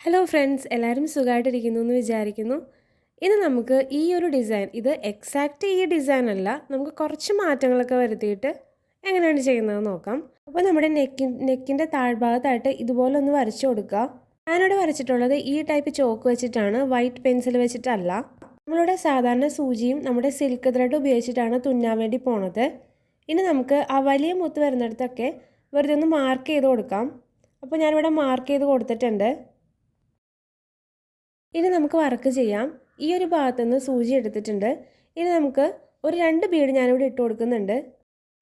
Hello friends എല്ലാവരും സുഖമായിട്ടിരിക്കുന്നു എന്ന് വിചാരിക്കുന്നു. ഇനി നമുക്ക് ഈ ഒരു ഡിസൈൻ ഇത് എക്സാക്റ്റ് ഈ ഡിസൈൻ അല്ല നമുക്ക് കുറച്ച് മാറ്റങ്ങളൊക്കെ വരുത്തിയിട്ട് എങ്ങനെയാണ് ചെയ്യുന്നത് നോക്കാം. അപ്പോൾ നമ്മുടെ നെക്കി നെക്കിന്റെ താഴ്ഭാഗത്തായിട്ട് ഇതുപോലെ ഒന്ന് വരച്ചു കൊടുക്കുക. ഞാനിവിടെ വരച്ചിട്ടുള്ളത് ഈ ടൈപ്പ് ചോക്ക് വെച്ചിട്ടാണ് വൈറ്റ് പെൻസിൽ വെച്ചിട്ടല്ല. നമ്മളിവിടെ സാധാരണ സൂചിയും നമ്മുടെ സിൽക്ക് ത്രെഡ് ഉപയോഗിച്ചിട്ടാണ് തുന്നാൻ വേണ്ടി പോണത്. ഇനി നമുക്ക് ആ വലിയ മുത്ത് വരുന്നിടത്തൊക്കെ വെറുതെ ഒന്ന് മാർക്ക് ചെയ്ത് കൊടുക്കാം. അപ്പോൾ ഞാനിവിടെ മാർക്ക് ചെയ്ത് കൊടുത്തിട്ടുണ്ട്. ഇനി നമുക്ക് വർക്ക് ചെയ്യാം. ഈ ഒരു ഭാഗത്തുനിന്ന് സൂചി എടുത്തിട്ടുണ്ട്. ഇനി നമുക്ക് ഒരു രണ്ട് ബീഡ് ഞാനിവിടെ ഇട്ട് കൊടുക്കുന്നുണ്ട്.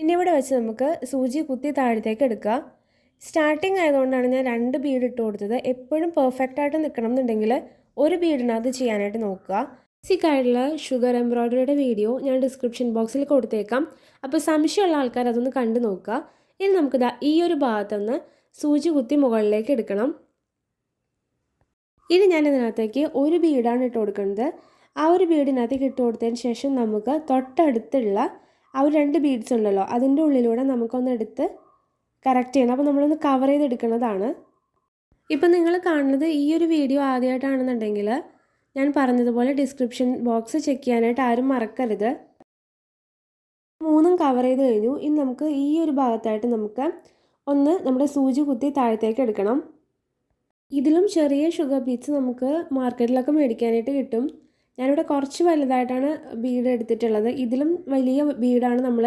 പിന്നെ ഇവിടെ വെച്ച് നമുക്ക് സൂചി കുത്തി താഴത്തേക്ക് എടുക്കുക സ്റ്റാർട്ടിങ് ആയതുകൊണ്ടാണ് ഞാൻ രണ്ട് ബീഡ് ഇട്ട് കൊടുത്തത്. എപ്പോഴും പെർഫെക്റ്റ് ആയിട്ട് നിൽക്കണം എന്നുണ്ടെങ്കിൽ ഒരു ബീഡിനകത്ത് ചെയ്യാനായിട്ട് നോക്കുക. ബേസിക് ആയിട്ടുള്ള ഷുഗർ എംബ്രോയ്ഡറിയുടെ വീഡിയോ ഞാൻ ഡിസ്ക്രിപ്ഷൻ ബോക്സിൽ കൊടുത്തേക്കാം. അപ്പോൾ സംശയമുള്ള ആൾക്കാർ അതൊന്ന് കണ്ടു നോക്കുക. ഇനി നമുക്കിതാ ഈ ഒരു ഭാഗത്തുനിന്ന് സൂചി കുത്തി മുകളിലേക്ക് എടുക്കണം. ഇനി ഞാൻ ഇതിനകത്തേക്ക് ഒരു ബീഡാണ് ഇട്ട് കൊടുക്കുന്നത്. ആ ഒരു ബീഡിനകത്തേക്ക് ഇട്ട് കൊടുത്തതിന് ശേഷം നമുക്ക് തൊട്ടടുത്തുള്ള ആ ഒരു രണ്ട് ബീഡ്സ് ഉണ്ടല്ലോ അതിന്റെ ഉള്ളിലൂടെ നമുക്കൊന്ന് എടുത്ത് കറക്റ്റ് ചെയ്യണം. അപ്പോൾ നമ്മളൊന്ന് കവർ ചെയ്തെടുക്കുന്നതാണ്. ഇപ്പം നിങ്ങൾ കാണുന്നത് ഈ ഒരു വീഡിയോ ആദ്യമായിട്ടാണെന്നുണ്ടെങ്കിൽ ഞാൻ പറഞ്ഞതുപോലെ ഡിസ്ക്രിപ്ഷൻ ബോക്സ് ചെക്ക് ചെയ്യാനായിട്ട് ആരും മറക്കരുത്. മൂന്നും കവർ ചെയ്ത് കഴിഞ്ഞു. ഇനി നമുക്ക് ഈ ഒരു ഭാഗത്തായിട്ട് നമുക്ക് ഒന്ന് നമ്മുടെ സൂചി കുത്തി താഴത്തേക്ക് എടുക്കണം. ഇതിലും ചെറിയ ഷുഗർ ബീറ്റ്സ് നമുക്ക് മാർക്കറ്റിലൊക്കെ മേടിക്കാനായിട്ട് കിട്ടും. ഞാനിവിടെ കുറച്ച് വലുതായിട്ടാണ് ബീഡ് എടുത്തിട്ടുള്ളത്. ഇതിലും വലിയ ബീഡാണ് നമ്മൾ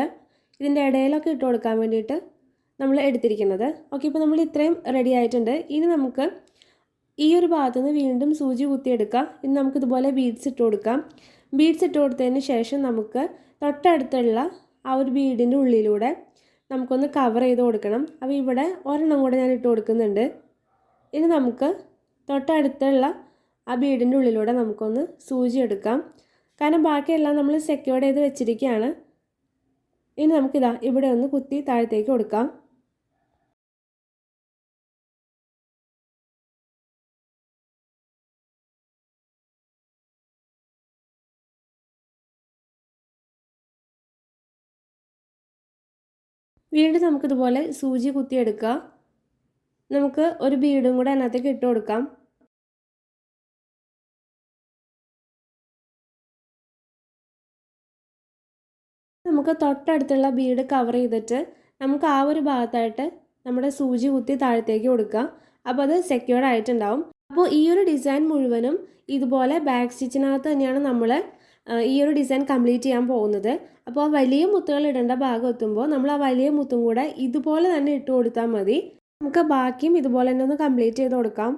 ഇതിന്റെ ഇടയിലൊക്കെ ഇട്ട് കൊടുക്കാൻ വേണ്ടിയിട്ട് നമ്മൾ എടുത്തിരിക്കുന്നത്. ഓക്കെ ഇപ്പോൾ നമ്മൾ ഇത്രയും റെഡി ആയിട്ടുണ്ട്. ഇനി നമുക്ക് ഈ ഒരു ഭാഗത്തു നിന്ന് വീണ്ടും സൂചി കുത്തിയെടുക്കാം. ഇനി നമുക്ക് ഇതുപോലെ ബീഡ്സ് ഇട്ട് കൊടുക്കാം. ബീഡ്സ് ഇട്ട് കൊടുത്തതിന് ശേഷം നമുക്ക് തൊട്ടടുത്തുള്ള ആ ഒരു ബീഡിന്റെ ഉള്ളിലൂടെ നമുക്കൊന്ന് കവർ ചെയ്ത് കൊടുക്കണം. അപ്പോൾ ഇവിടെ ഒരെണ്ണം കൂടെ ഞാൻ ഇട്ട് കൊടുക്കുന്നുണ്ട്. ഇനി നമുക്ക് തൊട്ടടുത്തുള്ള ആ ബീഡിന്റെ ഉള്ളിലൂടെ നമുക്കൊന്ന് സൂചി എടുക്കാം കാരണം ബാക്കിയെല്ലാം നമ്മൾ സെക്യൂർ ചെയ്ത് വെച്ചിരിക്കുകയാണ്. ഇനി നമുക്കിതാ ഇവിടെ ഒന്ന് കുത്തി താഴത്തേക്ക് കൊടുക്കാം. വീണ്ടും നമുക്കിതുപോലെ സൂചി കുത്തിയെടുക്കുക നമുക്ക് ഒരു ബീഡും കൂടെ അതിനകത്തേക്ക് ഇട്ട് കൊടുക്കാം. നമുക്ക് തൊട്ടടുത്തുള്ള ബീഡ് കവർ ചെയ്തിട്ട് നമുക്ക് ആ ഒരു ഭാഗത്തായിട്ട് നമ്മുടെ സൂചി കുത്തി താഴത്തേക്ക് കൊടുക്കുക. അപ്പോൾ അത് സെക്യൂർഡ് ആയിട്ടുണ്ടാവും. അപ്പോൾ ഈ ഒരു ഡിസൈൻ മുഴുവനും ഇതുപോലെ ബാക്ക് സ്റ്റിച്ചിനകത്ത് തന്നെയാണ് നമ്മൾ ഈ ഒരു ഡിസൈൻ കംപ്ലീറ്റ് ചെയ്യാൻ പോകുന്നത്. അപ്പോൾ ആ വലിയ മുത്തുകൾ ഇടേണ്ട ഭാഗം എത്തുമ്പോൾ നമ്മൾ ആ വലിയ മുത്തും കൂടെ ഇതുപോലെ തന്നെ ഇട്ട് കൊടുത്താൽ മതി. നമുക്ക് ബാക്കിയും ഇതുപോലെ തന്നെ ഒന്ന് കംപ്ലീറ്റ് ചെയ്ത് കൊടുക്കാം.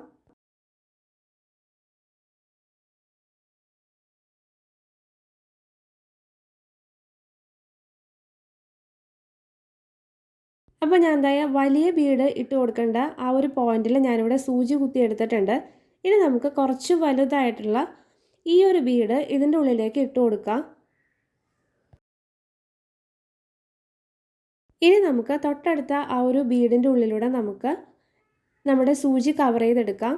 അപ്പോൾ ഞാൻ എന്താ വലിയ ബീഡ് ഇട്ട് കൊടുക്കേണ്ട ആ ഒരു പോയിന്റിൽ ഞാനിവിടെ സൂചി കുത്തി എടുത്തിട്ടുണ്ട്. ഇനി നമുക്ക് കുറച്ച് വലുതായിട്ടുള്ള ഈ ഒരു ബീഡ് ഇതിന്റെ ഉള്ളിലേക്ക് ഇട്ട് കൊടുക്കാം. ഇനി നമുക്ക് തൊട്ടടുത്ത ആ ഒരു ബീഡിന്റെ ഉള്ളിലൂടെ നമുക്ക് നമ്മുടെ സൂചി കവർ ചെയ്തെടുക്കാം.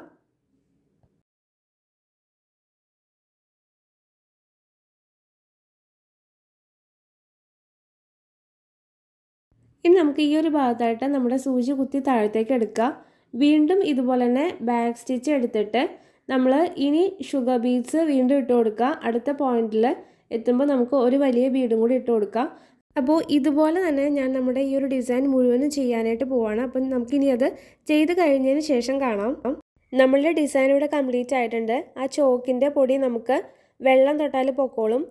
ഇനി നമുക്ക് ഈ ഒരു ഭാഗത്തായിട്ട് നമ്മുടെ സൂചി കുത്തി താഴത്തേക്ക് എടുക്കുക. വീണ്ടും ഇതുപോലെ തന്നെ ബാക്ക് സ്റ്റിച്ച് എടുത്തിട്ട് നമ്മൾ ഇനി ഷുഗർ ബീഡ്സ് വീണ്ടും ഇട്ട് കൊടുക്കുക. അടുത്ത പോയിന്റിൽ എത്തുമ്പോൾ നമുക്ക് ഒരു വലിയ ബീഡും കൂടി ഇട്ട് കൊടുക്കുക. അപ്പോൾ ഇതുപോലെ തന്നെ ഞാൻ നമ്മുടെ ഈ ഒരു ഡിസൈൻ മുഴുവനും ചെയ്യാനായിട്ട് പോവാണ്. അപ്പം നമുക്കിനി അത് ചെയ്ത് കഴിഞ്ഞതിന് ശേഷം കാണാം. നമ്മളുടെ ഡിസൈൻ ഇവിടെ കംപ്ലീറ്റ് ആയിട്ടുണ്ട്. ആ ചോക്കിന്റെ പൊടി നമുക്ക് വെള്ളം തൊട്ടാൽ പൊക്കോളും.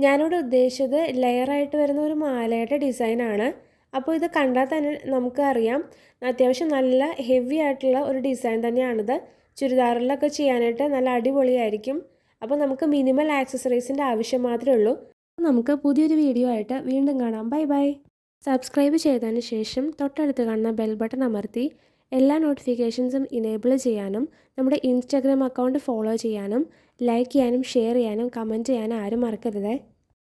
ഞാനിവിടെ ഉദ്ദേശിച്ചത് ലെയറായിട്ട് വരുന്ന ഒരു മാലയുടെ ഡിസൈനാണ് അപ്പോൾ ഇത് കണ്ടാൽ തന്നെ നമുക്ക് അറിയാം. അത്യാവശ്യം നല്ല ഹെവി ആയിട്ടുള്ള ഒരു ഡിസൈൻ തന്നെയാണിത്. ചുരിദാറിലൊക്കെ ചെയ്യാനായിട്ട് നല്ല അടിപൊളിയായിരിക്കും. അപ്പോൾ നമുക്ക് മിനിമൽ ആക്സസറീസിന്റെ ആവശ്യം മാത്രമേ ഉള്ളൂ. നമുക്ക് പുതിയൊരു വീഡിയോ ആയിട്ട് വീണ്ടും കാണാം. ബൈ ബൈ സബ്സ്ക്രൈബ് ചെയ്തതിന് ശേഷം തൊട്ടടുത്ത് കാണുന്ന ബെൽ ബട്ടൺ അമർത്തി എല്ലാ നോട്ടിഫിക്കേഷൻസും ഇനേബിൾ ചെയ്യാനും നമ്മുടെ ഇൻസ്റ്റാഗ്രാം അക്കൗണ്ട് ഫോളോ ചെയ്യാനും ലൈക്ക് ചെയ്യാനും ഷെയർ ചെയ്യാനും കമന്റ് ചെയ്യാനും ആരും മറക്കരുതേ.